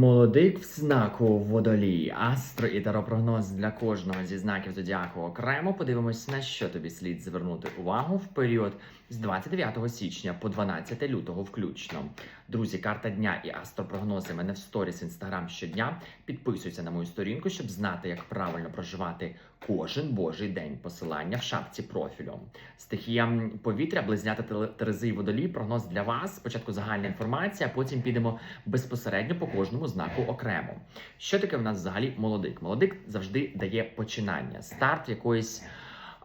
Молодик в знаку водолій. Астро і таропрогноз для кожного зі знаків зодіаку окремо. Подивимось, на що тобі слід звернути увагу в період з 29 січня по 12 лютого включно. Друзі, карта дня і астропрогнози мене в сторіс інстаграм щодня. Підписуйся на мою сторінку, щоб знати, як правильно проживати кожен божий день. Посилання в шапці профілю. Стихія повітря, близнята Терези і водолій. Прогноз для вас. Спочатку загальна інформація, а потім підемо безпосередньо по кожному знаку окремо. Що таке в нас взагалі молодик? Молодик завжди дає починання, старт якоїсь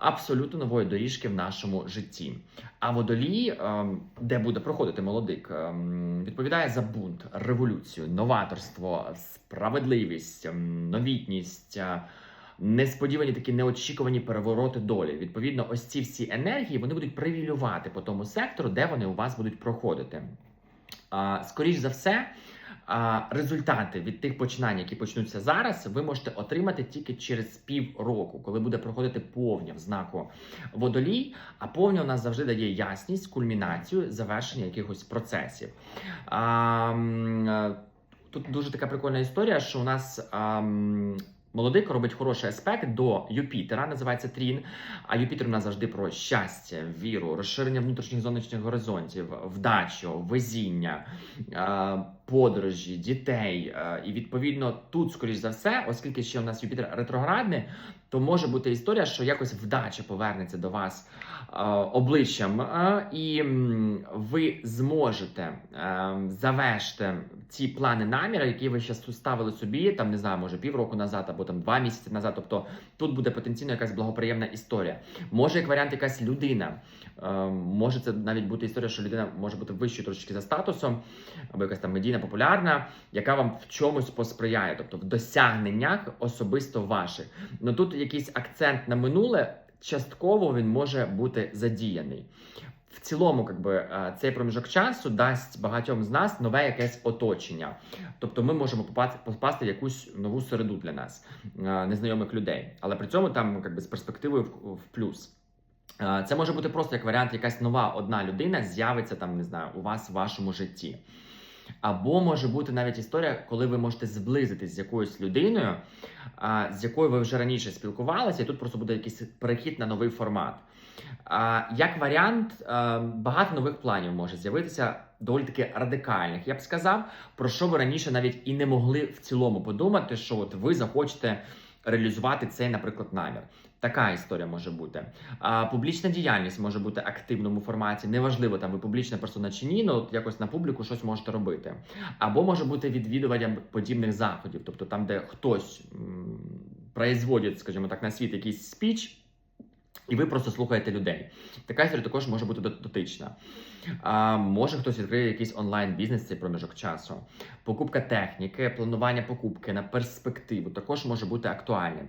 абсолютно нової доріжки в нашому житті. А водолій, ем, де буде проходити молодик, ем, відповідає за бунт, революцію, новаторство, справедливість, ем, новітність. е, Несподівані такі неочікувані перевороти долі. Відповідно, ось ці всі енергії вони будуть привілювати по тому сектору, де вони у вас будуть проходити. А, скоріш за все, результати від тих починань, які почнуться зараз, ви можете отримати тільки через півроку, коли буде проходити повня в знаку водолій. А повня у нас завжди дає ясність, кульмінацію, завершення якихось процесів. Е, тут дуже така прикольна історія, що у нас. Молодик робить хороший аспект до Юпітера, називається Трін. А Юпітер у нас завжди про щастя, віру, розширення внутрішніх зовнішніх горизонтів, вдачу, везіння, е, подорожі, дітей. Е, І відповідно тут, скоріш за все, оскільки ще у нас Юпітер ретроградний, то може бути історія, що якось вдача повернеться до вас е, обличчям, е, і ви зможете е, завершити ці плани наміри, які ви ще ставили собі, там не знаю, може півроку назад або там два місяці назад. Тобто тут буде потенційно якась благоприємна історія. Може, як варіант, якась людина. Е, Може, це навіть бути історія, що людина може бути вищою трошечки за статусом, або якась там медійна популярна, яка вам в чомусь посприяє, тобто в досягненнях особисто ваших. Ну тут якийсь акцент на минуле, частково він може бути задіяний. В цілому, якби е, цей проміжок часу дасть багатьом з нас нове якесь оточення. Тобто ми можемо попасти, в якусь нову середу для нас, е, незнайомих людей. Але при цьому там якби, з перспективою в плюс. Е, Це може бути просто як варіант, якась нова одна людина з'явиться там, не знаю, у вас в вашому житті. Або може бути навіть історія, коли ви можете зблизитись з якоюсь людиною, з якою ви вже раніше спілкувалися, і тут просто буде якийсь перехід на новий формат. Як варіант, багато нових планів може з'явитися доволі таки радикальних. Я б сказав, про що ви раніше навіть і не могли в цілому подумати, що от ви захочете реалізувати цей, наприклад, намір. Така історія може бути. А, публічна діяльність може бути активному форматі. Неважливо, там ви публічна персона чи ні, але от якось на публіку щось можете робити. Або може бути відвідуванням подібних заходів, тобто там, де хтось м, производить, скажімо так, на світ якийсь спіч. І ви просто слухаєте людей. Така історія також може бути дотична. А, може хтось відкриє якийсь онлайн-бізнес цей проміжок часу. Покупка техніки, планування покупки на перспективу також може бути актуальним.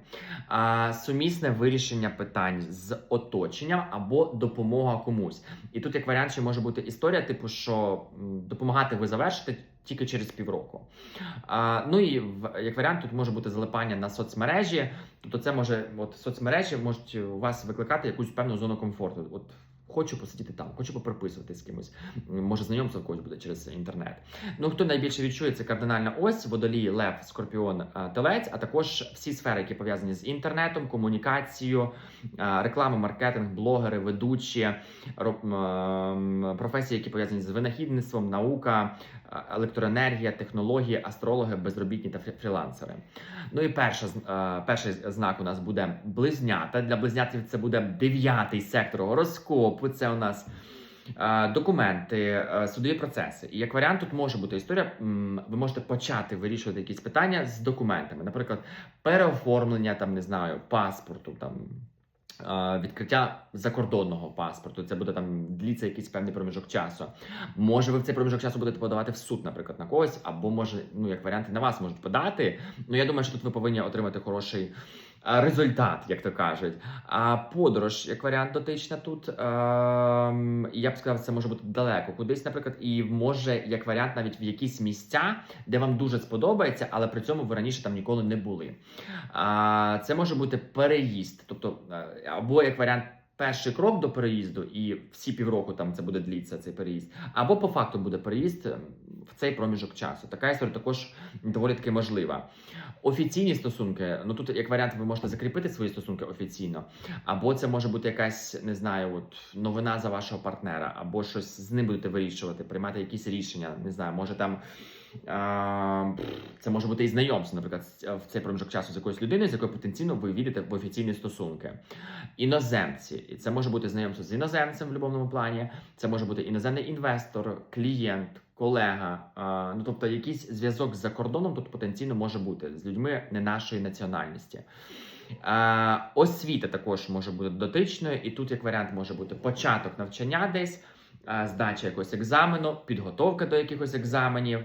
А, сумісне вирішення питань з оточенням або допомога комусь. І тут, як варіант, ще може бути історія, типу, що допомагати ви завершите тільки через півроку. А, ну і в- як варіант, тут може бути залипання на соцмережі. Тобто, це може, от соцмережі можуть у вас викликати якусь певну зону комфорту. От хочу посидіти там, хочу поприписувати з кимось. Може, знайомство когось буде через інтернет. Ну хто найбільше відчує, це кардинальна ось, водолій, лев, скорпіон, е, телець, а також всі сфери, які пов'язані з інтернетом, комунікацією, е, реклама, маркетинг, блогери, ведучі, професії, які пов'язані з винахідництвом, наука, електроенергія, технології, астрологи, безробітні та фрі- фрілансери. Ну і перша, перший знак у нас буде близнята. Для близнятів це буде дев'ятий сектор гороскопу. Це у нас документи, судові процеси. І як варіант, тут може бути історія. Ви можете почати вирішувати якісь питання з документами, наприклад, переоформлення там, не знаю, паспорту там. Е, Відкриття закордонного паспорту, це буде там дліться якийсь певний проміжок часу. Може, ви в цей проміжок часу будете подавати в суд, наприклад, на когось, або може, ну як варіанти на вас можуть подати. Ну я думаю, що тут ви повинні отримати хороший результат, як то кажуть. А подорож, як варіант, дотична тут. ем, я б сказав, це може бути далеко кудись, наприклад, і може, як варіант, навіть в якісь місця, де вам дуже сподобається, але при цьому ви раніше там ніколи не були. Це може бути переїзд, тобто, е, або як варіант. Перший крок до переїзду, і всі півроку там це буде дліться цей переїзд. Або по факту буде переїзд ем, в цей проміжок часу. Така історія також доволі таки можлива. Офіційні стосунки, ну тут як варіант, ви можете закріпити свої стосунки офіційно, або це може бути якась, не знаю, от новина за вашого партнера, або щось з ним будете вирішувати, приймати якісь рішення. Не знаю, може там. Це може бути і знайомство, наприклад, в цей проміжок часу з якоюсь людиною, з якою потенційно ви війдете в офіційні стосунки. Іноземці, і це може бути знайомство з іноземцем в будь-якому плані. Це може бути іноземний інвестор, клієнт, колега. Ну тобто, якийсь зв'язок з-за кордоном тут потенційно може бути з людьми не нашої національності. Освіта також може бути дотичною, і тут як варіант може бути початок навчання десь. Здача якогось екзамену, підготовка до якихось екзаменів.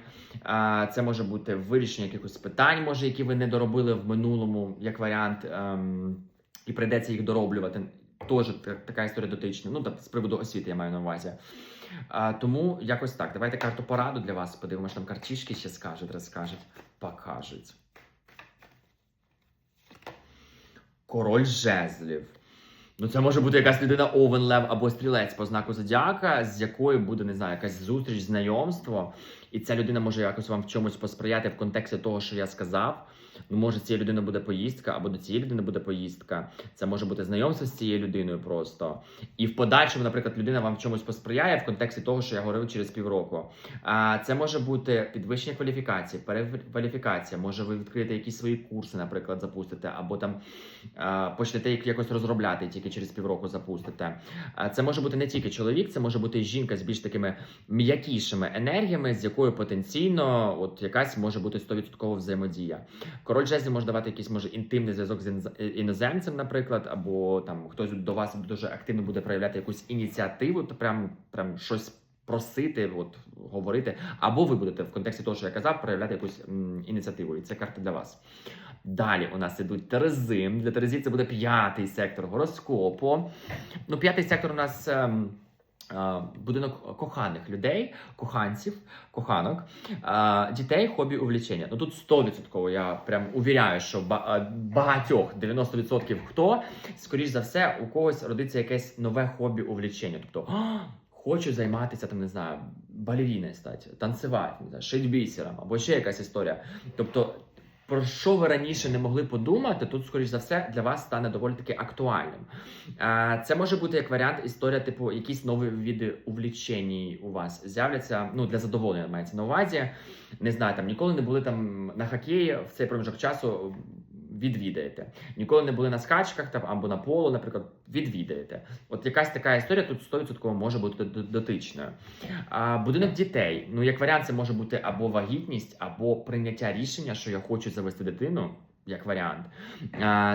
Це може бути вирішення якихось питань, може, які ви не доробили в минулому, як варіант, ем, і прийдеться їх дороблювати. Теж така історія дотична. Ну, тобто, з приводу освіти я маю на увазі. Тому якось так. Давайте карту пораду для вас. Подивимося, там картішки ще скажуть, розкажуть, покажуть. Король жезлів. Ну, це може бути якась людина Овен Лев або стрілець по знаку зодіака, з якою буде, не знаю, якась зустріч, знайомство, і ця людина може якось вам в чомусь посприяти в контексті того, що я сказав. Ну, може, цієї людини буде поїздка, або до цієї людини буде поїздка. Це може бути знайомство з цією людиною просто. І в подальшому, наприклад, людина вам в чомусь посприяє в контексті того, що я говорив через півроку. А це може бути підвищення кваліфікації, перекваліфікація. Може, ви відкриєте якісь свої курси, наприклад, запустите, або там почнете їх якось розробляти, тільки через півроку запустите. А це може бути не тільки чоловік, це може бути жінка з більш такими м'якішими енергіями, з якою потенційно от якась може бути 100% взаємодія. Король жезлів може давати якийсь може інтимний зв'язок з іноземцем, наприклад, або там хтось до вас дуже активно буде проявляти якусь ініціативу, то прям прям щось. Просити, от говорити, або ви будете в контексті того, що я казав, проявляти якусь м, ініціативу, і це карта для вас. Далі у нас ідуть Терези. Для Терезів це буде п'ятий сектор гороскопу. Ну, п'ятий сектор у нас. ем, е, Будинок коханих людей, коханців, коханок, е, дітей, хобі, увлічення. Ну тут 100% я прям увіряю, що е, багатьох 90% хто, скоріш за все, у когось родиться якесь нове хобі, увлічення. Тобто, хочу займатися там, не знаю, балеріною стати, танцювати, шить бісером, або ще якась історія. Тобто, про що ви раніше не могли подумати, тут, скоріш за все, для вас стане доволі таки актуальним. Це може бути як варіант історія, типу, якісь нові види увлічень у вас з'являться. Ну для задоволення мається на увазі. Не знаю, там ніколи не були там на хокеї в цей проміжок часу. Відвідаєте, ніколи не були на скачках там або на полу, наприклад, відвідаєте. От якась така історія тут 100% може бути дотичною. А, будинок дітей. Ну, як варіант, це може бути або вагітність, або прийняття рішення, що я хочу завести дитину. Як варіант,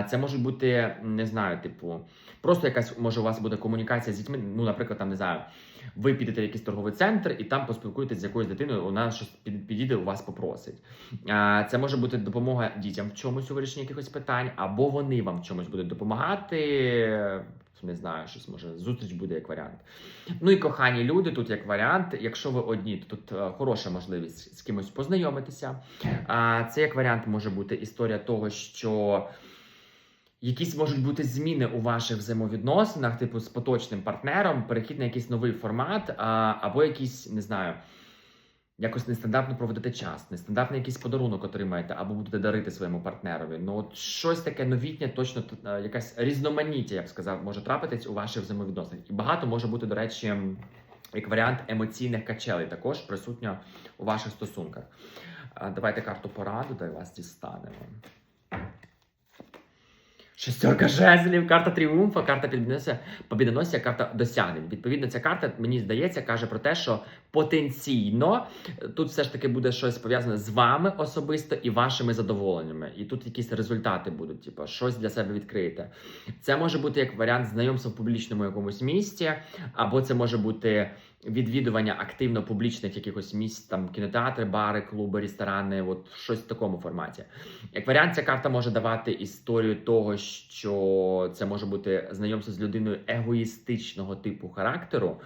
це може бути, не знаю, типу, просто якась може у вас буде комунікація з дітьми. Ну, наприклад, там не знаю, ви підете в якийсь торговий центр і там поспілкуєтесь з якоюсь дитиною, вона щось підійде, у вас попросить. Це може бути допомога дітям в чомусь у вирішенні якихось питань, або вони вам в чомусь будуть допомагати. Не знаю, щось може зустріч буде як варіант. Ну і кохані люди тут як варіант. Якщо ви одні, то тут е, хороша можливість з кимось познайомитися. А це як варіант може бути історія того, що якісь можуть бути зміни у ваших взаємовідносинах, типу з поточним партнером, перехід на якийсь новий формат, а, або якийсь, не знаю, якось нестандартно проведете час, нестандартний якийсь подарунок отримаєте, або будете дарити своєму партнерові. Ну, от щось таке новітнє, точно е, якась різноманіття, я б сказав, може трапитись у ваших взаємовідносинах. І багато може бути, до речі, як варіант емоційних качелей, також присутньо у ваших стосунках. Давайте карту пораду, де вас дістанемо. Шестерка жезлів, карта тріумфа, карта побідоносця, карта досягнень. Відповідно, ця карта, мені здається, каже про те, що потенційно е, тут все ж таки буде щось пов'язане з вами особисто і вашими задоволеннями. І тут якісь результати будуть, типу, щось для себе відкрите. Це може бути як варіант знайомства в публічному якомусь місці, або це може бути відвідування активно публічних якихось місць, там кінотеатри, бари, клуби, ресторани, от щось в такому форматі. Як варіант, ця карта може давати історію того, що це може бути знайомство з людиною егоїстичного типу характеру,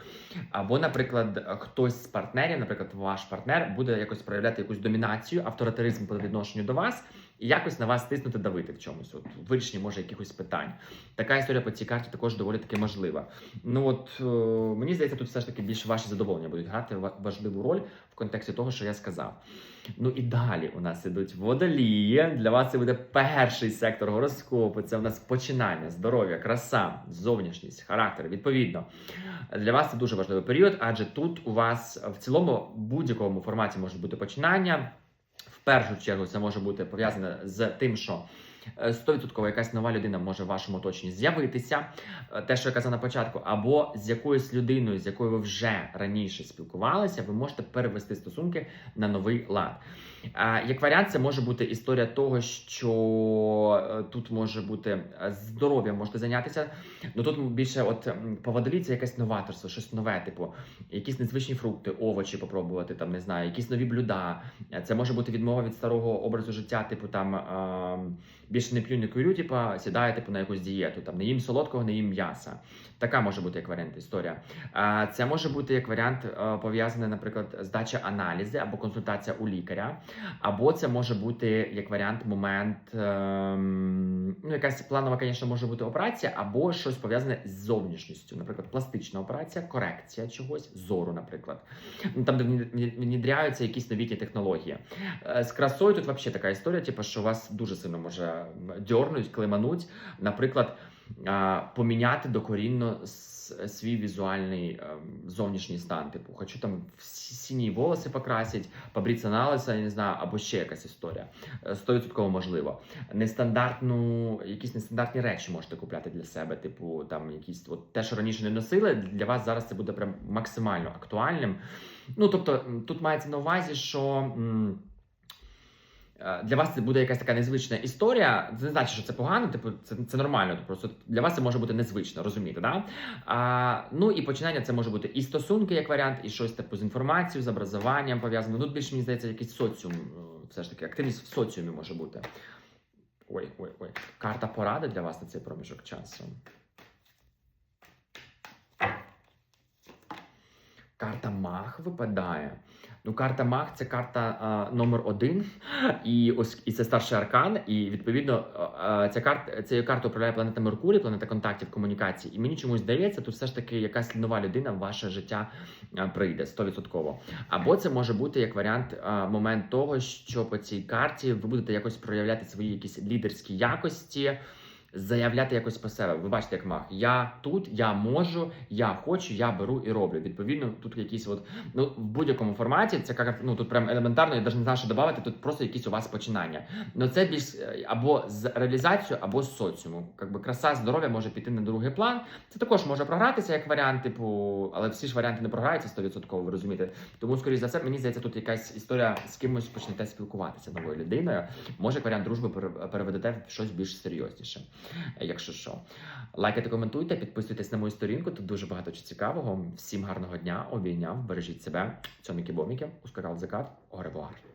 або, наприклад, хтось з партнерів, наприклад, ваш партнер, буде якось проявляти якусь домінацію, авторитаризм по відношенню до вас. І якось на вас тиснути, давити в чомусь. От вирішенні може якихось питань. Така історія по цій карті також доволі таки можлива. Ну от е, мені здається, тут все ж таки більше ваші задоволення будуть грати важливу роль в контексті того, що я сказав. Ну і далі у нас ідуть водолії. Для вас це буде перший сектор гороскопу. Це у нас починання, здоров'я, краса, зовнішність, характер. Відповідно, для вас це дуже важливий період, адже тут у вас в цілому будь-якому форматі може бути починання. Першу чергу це може бути пов'язане з тим, що 100% якась нова людина може в вашому оточенні з'явитися. Е, Те, що я казав на початку, або з якоюсь людиною, з якою ви вже раніше спілкувалися, ви можете перевести стосунки на новий лад. Е, Як варіант, це може бути історія того, що е, тут може бути е, здоров'ям можете зайнятися. Ну тут більше, от м, по водолій це якесь новаторство, щось нове, типу, якісь незвичні фрукти, овочі попробувати, там не знаю, якісь нові блюда. Е, Це може бути відмова від старого образу життя, типу там е, більше не п'ю, не курю, типу, сідаю типу, на якусь дієту, там не їм солодкого, не їм м'яса. Така може бути як варіант історія. Е, Це може бути як варіант е, пов'язаний, наприклад, здача аналізи або консультація у лікаря. Або це може бути як варіант момент, ем, ну якась планова, звісно, може бути операція, або щось пов'язане з зовнішністю, наприклад, пластична операція, корекція чогось, зору, наприклад. Ну, Там, де внідряються якісь новітні технології. Е, З красою тут взагалі така історія, типу, що вас дуже сильно може дьорнуть, клемануть. Наприклад, поміняти докорінно свій візуальний ем, зовнішній стан. Типу, хочу там сіні волоси покрасити, побритися на лисо, я не знаю, або ще якась історія. Е, 100% можливо. Нестандартну, якісь нестандартні речі можете купляти для себе. Типу, там якісь от те, що раніше не носили, для вас зараз це буде прям максимально актуальним. Ну тобто, тут мається на увазі, що. м, е, Для вас це буде якась така незвична історія. Це не значить, що це погано, типу, це, це нормально. Просто для вас це може бути незвично, розумієте, да? А, ну і починання це може бути і стосунки, як варіант, і щось типу з інформацією, з образованням пов'язано. Тут більше мені здається, якийсь соціум, е, все ж таки, активність в соціумі може бути. Ой, ой, ой. Карта поради для вас на цей проміжок часу. Карта Мах випадає. Ну, карта Мах це карта а, номер один, і ось і це старший аркан. І відповідно а, ця карта цією картою управляє планета Меркурій, планета контактів, комунікацій. І мені чомусь здається, тут все ж таки якась нова людина в ваше життя прийде 100%. Або це може бути як варіант а, момент того, що по цій карті ви будете якось проявляти свої якісь лідерські якості. Заявляти якось по себе. Ви бачите, як мах. Я тут, я можу, я хочу, я беру і роблю. Відповідно, тут якісь от ну в будь-якому форматі це як ну тут прям елементарно, я навіть не знаю, що додати. Тут просто якісь у вас починання. Ну це більш е, або з реалізацією, або з соціуму. Якби краса, здоров'я може піти на другий план. Це також може програтися як варіант, типу, але всі ж варіанти не програються 100%, ви розумієте. Тому, скоріш за все, мені здається, тут якась історія з кимось почнете спілкуватися новою людиною. Може, як варіант дружби пере- переведете в щось більш серйозніше. Якщо що, лайкайте, коментуйте, підписуйтесь на мою сторінку. Тут дуже багато чого цікавого. Всім гарного дня, обійняв, бережіть себе. Цьоміки боміки ускакав закат, оревуар.